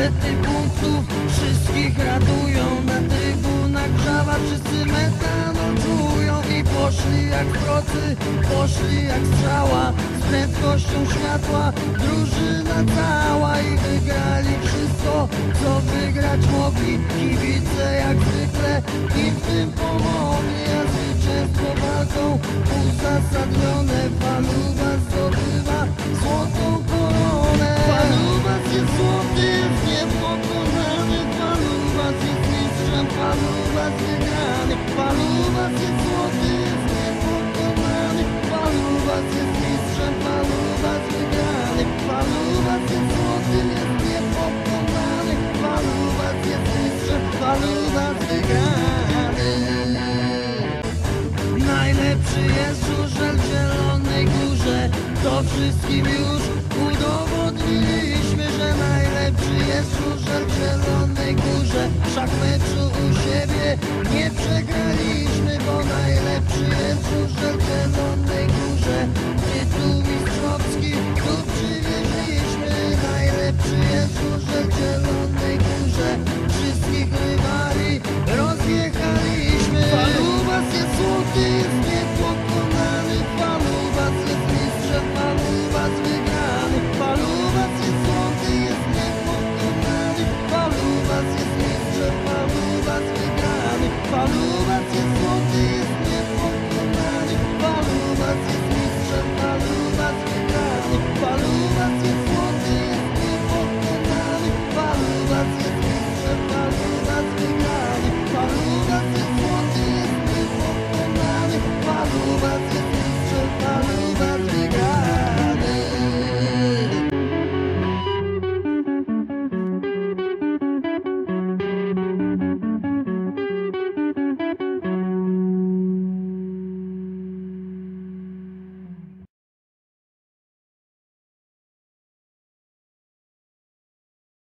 Balety punktów wszystkich radują. Na trybunach grzawa wszyscy metanol czują. I poszli jak procy, poszli jak strzała. Z prędkością światła drużyna cała. I wygrali wszystko, co wygrać mogli. Kibice jak zwykle im w tym pomogli. A zwycięstwo walką uzasadnione Najlepszy jest żużel w Zielonej Górze. To wszystkim już udowodniliśmy, że najlepszy jest żużel w Zielonej Górze. Wszak meczu u siebie nie przegraliśmy Bo najlepszy jest żużel Lord.